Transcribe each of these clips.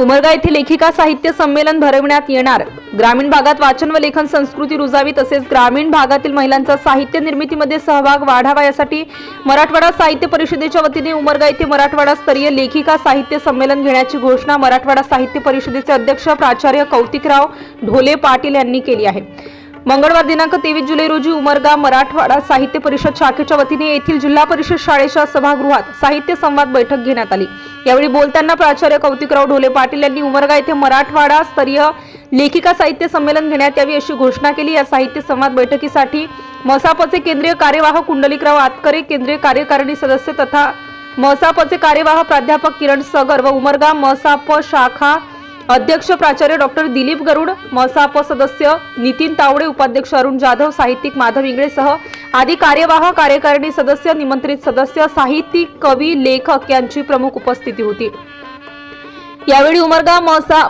उमरगा येथे लेखिका साहित्य संमेलन भरवण्यात येणार. ग्रामीण भागात वाचन व लेखन संस्कृती रुजावी तसेच ग्रामीण भागातील महिलांचा साहित्य निर्मितीमध्ये सहभाग वाढावा यासाठी मराठवाडा साहित्य परिषदेच्या वतीने उमरगा येथे मराठवाडा स्तरीय लेखिका साहित्य संमेलन घेण्याची घोषणा मराठवाडा साहित्य परिषदेचे अध्यक्ष प्राचार्य कौतिकराव ढोले पाटील यांनी केली आहे. मंगळवार दिनांक तेवीस जुलै रोजी उमरगा मराठवाडा साहित्य परिषद शाखेच्या वतीने येथील जिल्हा परिषद शाळेच्या सभागृहात साहित्य संवाद बैठक घेण्यात आली. यावेळी बोलताना प्राचार्य कौतिकराव ढोले पाटील यांनी उमरगा येथे मराठवाडा स्तरीय लेखिका साहित्य संमेलन घेण्यात यावी अशी घोषणा केली. या साहित्य संवाद बैठकीसाठी मसापचे केंद्रीय कार्यवाह कुंडलिकराव आतकरे केंद्रीय कार्यकारिणी सदस्य तथा मसापचे कार्यवाह प्राध्यापक किरण सगर व उमरगा मसाप शाखा अध्यक्ष प्राचार्य डॉक्टर दिलीप गरुड मसाप सदस्य नितीन तावडे उपाध्यक्ष अरुण जाधव साहित्यिक माधव इंगळेसह आदी कार्यवाह कार्यकारिणी सदस्य निमंत्रित सदस्य साहित्यिक कवी लेखक यांची प्रमुख उपस्थिती होती. यावेळी उमरगा मसा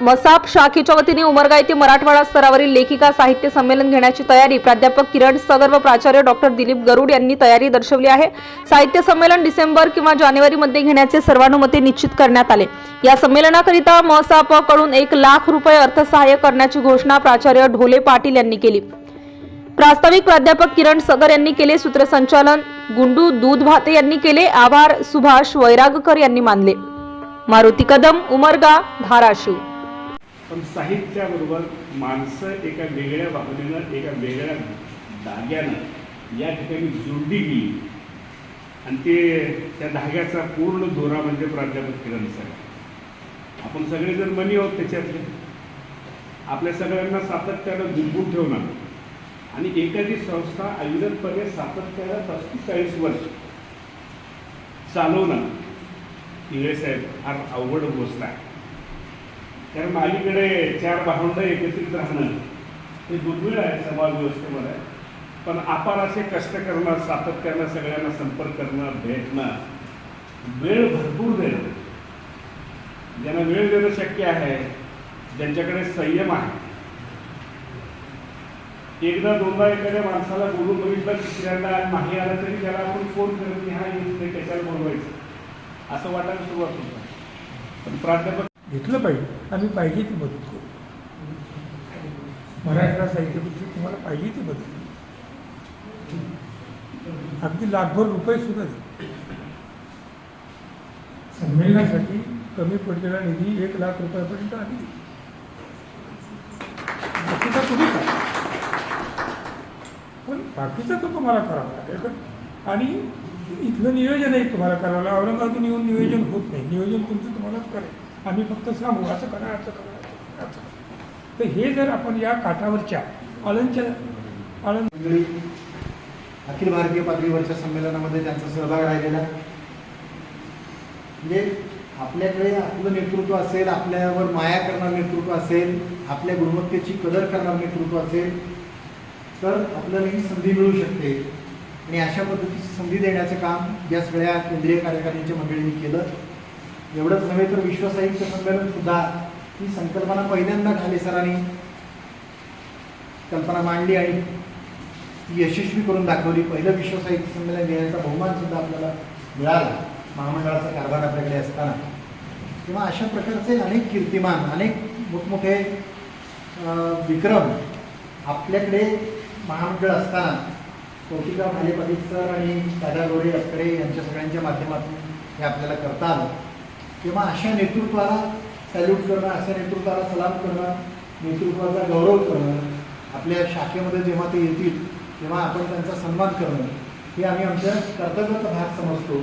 मसाप शाखेच्या वतीने उमरगा येथे मराठवाडा स्तरावरील लेखिका साहित्य संमेलन घेण्याची तयारी प्राध्यापक किरण सगर व प्राचार्य डॉक्टर दिलीप गरुड यांनी तयारी दर्शवली आहे. साहित्य संमेलन डिसेंबर किंवा जानेवारी मध्ये घेण्याचे सर्वानुमते निश्चित करण्यात आले. या संमेलनाकरिता मसापकडून एक लाख रुपये अर्थसहाय्य करण्याची घोषणा प्राचार्य ढोले पाटील यांनी केली. प्रास्ताविक प्राध्यापक किरण सगर यांनी केले सूत्रसंचालन गुंडू दूध भाते यांनी केले आभार सुभाष वैरागकर यांनी मानले. मारुती कदम उमरगा धाराशिव. पण साहित्याबरोबर माणसं एका वेगळ्या भावनेनं एका वेगळ्या धाग्यानं या ठिकाणी जोडली गेली. आणि ते त्या धाग्याचा पूर्ण दोरा म्हणजे प्राध्यापक किरण सर. आपण सगळेजण मनी आहोत त्याच्यातले. आपल्या सगळ्यांना सातत्यानं गुंपून ठेवणार. आणि एखादी संस्था अविरतपणे सातत्यानं पस्तीस चाळीस वर्ष चालवणं इंग्रज साहेब फार अवघड गोष्ट आहे. कारण अलीकडे चार भावंड एकत्रित राहणं हे दुर्मिळ आहे समाज व्यवस्थेमध्ये. पण आपण असे कष्ट करणं सातत्यानं सगळ्यांना संपर्क करणं भेटणं वेळ भरपूर देणं. ज्यांना वेळ देणं शक्य आहे ज्यांच्याकडे संयम आहे. एकदा दोनदा एखाद्या माणसाला बोलून बघितलं तिसऱ्यांदा नाही आलं तरी त्याला आपण फोन करत की हा इथे कशाला बोलवायचं. असं वाटायला सुरुवात होतं. पण प्राध्यापक घेतलं पाहिजे. आम्ही पाहिजे ती मदत करू. मराठा साहित्य परिषद तुम्हाला पाहिजे ती मदत करू. अगदी लाखभर रुपये सुद्धा दे संमेलनासाठी कमी पडलेला निधी एक लाख रुपयापर्यंत आम्ही बाकीचा तुम्ही करा. पण बाकीचं तो तुम्हाला करावा लागेल. आणि इथलं नियोजनही तुम्हाला करावं लागेल. औरंगाबादून येऊन नियोजन होत नाही. नियोजन तुमचं तुम्हालाच करेल आम्ही फक्त सांगू असं करा असं करा असं तर हे जर आपण या काठावरच्या आळंदच्या आळंद अखिल भारतीय पातळीवरच्या संमेलनामध्ये त्यांचा सहभाग राहिलेला. म्हणजे आपल्याकडे आपलं नेतृत्व असेल आपल्यावर माया करणार नेतृत्व असेल आपल्या गुणवत्तेची कदर करणार नेतृत्व असेल तर आपल्याला ही संधी मिळू शकते. आणि अशा पद्धतीची संधी देण्याचं काम या सगळ्या केंद्रीय कार्यकारिणीच्या मंडळींनी केलं. एवढंच नव्हे तर विश्व साहित्य संमेलन सुद्धा ही संकल्पना पहिल्यांदा खाली सरांनी. कल्पना मांडली आणि ती यशस्वी करून दाखवली. पहिलं विश्व साहित्य संमेलन घेण्याचा बहुमान सुद्धा आपल्याला मिळाला. महामंडळाचा कारभार आपल्याकडे असताना. किंवा अशा प्रकारचे अनेक कीर्तिमान अनेक मोठमोठे विक्रम आपल्याकडे महामंडळ असताना कौतिका भाले सर आणि दादा गोरे अक्कडे यांच्या सगळ्यांच्या माध्यमातून हे आपल्याला करता आलं. किंवा अशा नेतृत्वाला सॅल्यूट करणं अशा नेतृत्वाला सलाम करणं नेतृत्वाचा गौरव करणं आपल्या शाखेमध्ये जेव्हा ते येतील तेव्हा आपण त्यांचा सन्मान करणं हे आम्ही आमच्या कर्तव्याचा भाग समजतो.